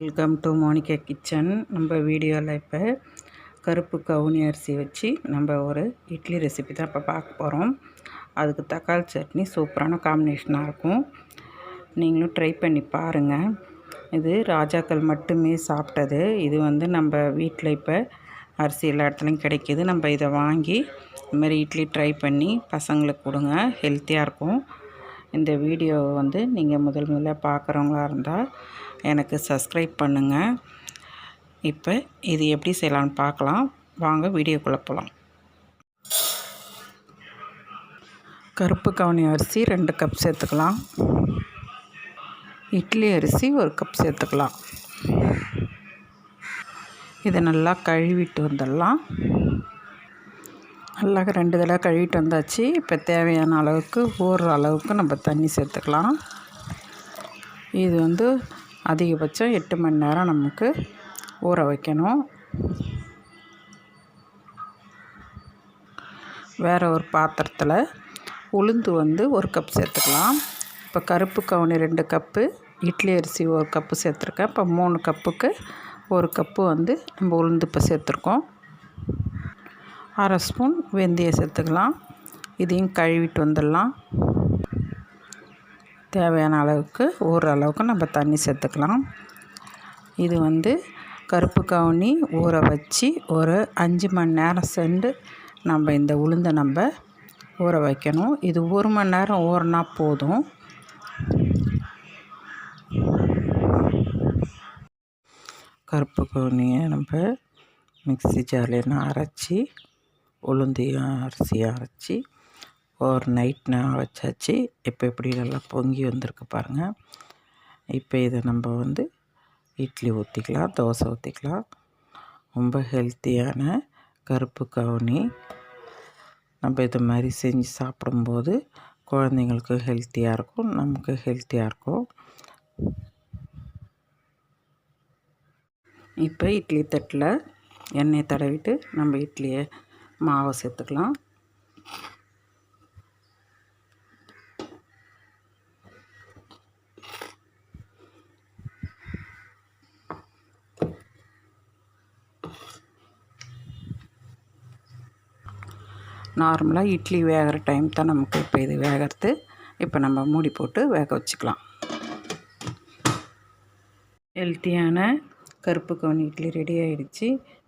Welcome to Monica kitchen நம்ம வீடியோவில் இப்போ கருப்பு கவுனி அரிசி வச்சு நம்ம ஒரு இட்லி ரெசிபி தான் இப்போ பார்க்க போகிறோம் அதுக்கு தக்காளி சட்னி சூப்பரான காம்பினேஷனாக இருக்கும். நீங்களும் ட்ரை பண்ணி பாருங்கள் இது ராஜாக்கள் மட்டுமே சாப்பிட்டது. இது வந்து நம்ம வீட்டில் இப்போ அரிசி எல்லா இடத்துலையும் கிடைக்கிது. நம்ம இதை வாங்கி இதுமாரி இட்லி ட்ரை பண்ணி பசங்களுக்கு கொடுங்க. ஹெல்த்தியாக இருக்கும். இந்த வீடியோ வந்து நீங்கள் முதல் முதல்ல பார்க்குறவங்களா இருந்தால் எனக்கு சப்ஸ்கிரைப் பண்ணுங்கள். இப்போ இது எப்படி செய்யலான்னு பார்க்கலாம். வாங்க வீடியோக்குள்ளே போகலாம். கருப்பு கவனி அரிசி ரெண்டு கப் சேர்த்துக்கலாம். இட்லி அரிசி ஒரு கப் சேர்த்துக்கலாம். இதை நல்லா கழுவிட்டு வந்துடலாம். நல்லா ரெண்டு தடவை கழுவிட்டு வந்தாச்சு. இப்போ தேவையான அளவுக்கு ஊறுற அளவுக்கு நம்ம தண்ணி சேர்த்துக்கலாம். இது வந்து அதிகபட்சம் எட்டு மணி நேரம் நமக்கு ஊற வைக்கணும். வேறு ஒரு பாத்திரத்தில் உளுந்து வந்து ஒரு கப் சேர்த்துக்கலாம். இப்போ கருப்பு கவுனி ரெண்டு கப்பு இட்லி அரிசி ஒரு கப்பு சேர்த்துருக்கேன். இப்போ மூணு கப்புக்கு ஒரு கப்பு வந்து நம்ம உளுந்து இப்போ சேர்த்துருக்கோம். அரை ஸ்பூன் வெந்தயம் சேர்த்துக்கலாம். இதையும் கழுவிட்டு வந்துடலாம். தேவையான அளவுக்கு ஓரளவுக்கு அளவுக்கு நம்ம தண்ணி சேர்த்துக்கலாம். இது வந்து கருப்பு கவுனி ஊற வச்சு ஒரு அஞ்சு மணி நேரம் சென்று நம்ம இந்த உளுந்தை நம்ம ஊற வைக்கணும். இது ஒரு மணி நேரம் ஊறினா போதும். கருப்பு கவுனியை நம்ம மிக்சி ஜார்லாம் அரைச்சி உளுந்தையும் அரிசியும் அரைச்சி ஒரு நைட் நான் வச்சாச்சு. இப்போ எப்படி நல்லா பொங்கி வந்திருக்கு பாருங்கள் இப்போ இதை நம்ம வந்து இட்லி ஊற்றிக்கலாம் தோசை ஊற்றிக்கலாம் ரொம்ப ஹெல்த்தியான கருப்பு கவுனி. நம்ம இது மாதிரி செஞ்சு சாப்பிடும்போது குழந்தைங்களுக்கு ஹெல்த்தியாக இருக்கும் நமக்கு ஹெல்த்தியாக இருக்கும். இப்போ இட்லி தட்டில் எண்ணெய் தடவிட்டு நம்ம இட்லியை மாவை சேர்த்துக்கலாம். நார்மலாக இட்லி வேகிற டைம் தான் நமக்கு இப்போ இது வேகிறது. இப்போ நம்ம மூடி போட்டு வேக வச்சுக்கலாம். ஹெல்த்தியான கருப்பு கவுனி இட்லி ரெடி ஆகிடுச்சி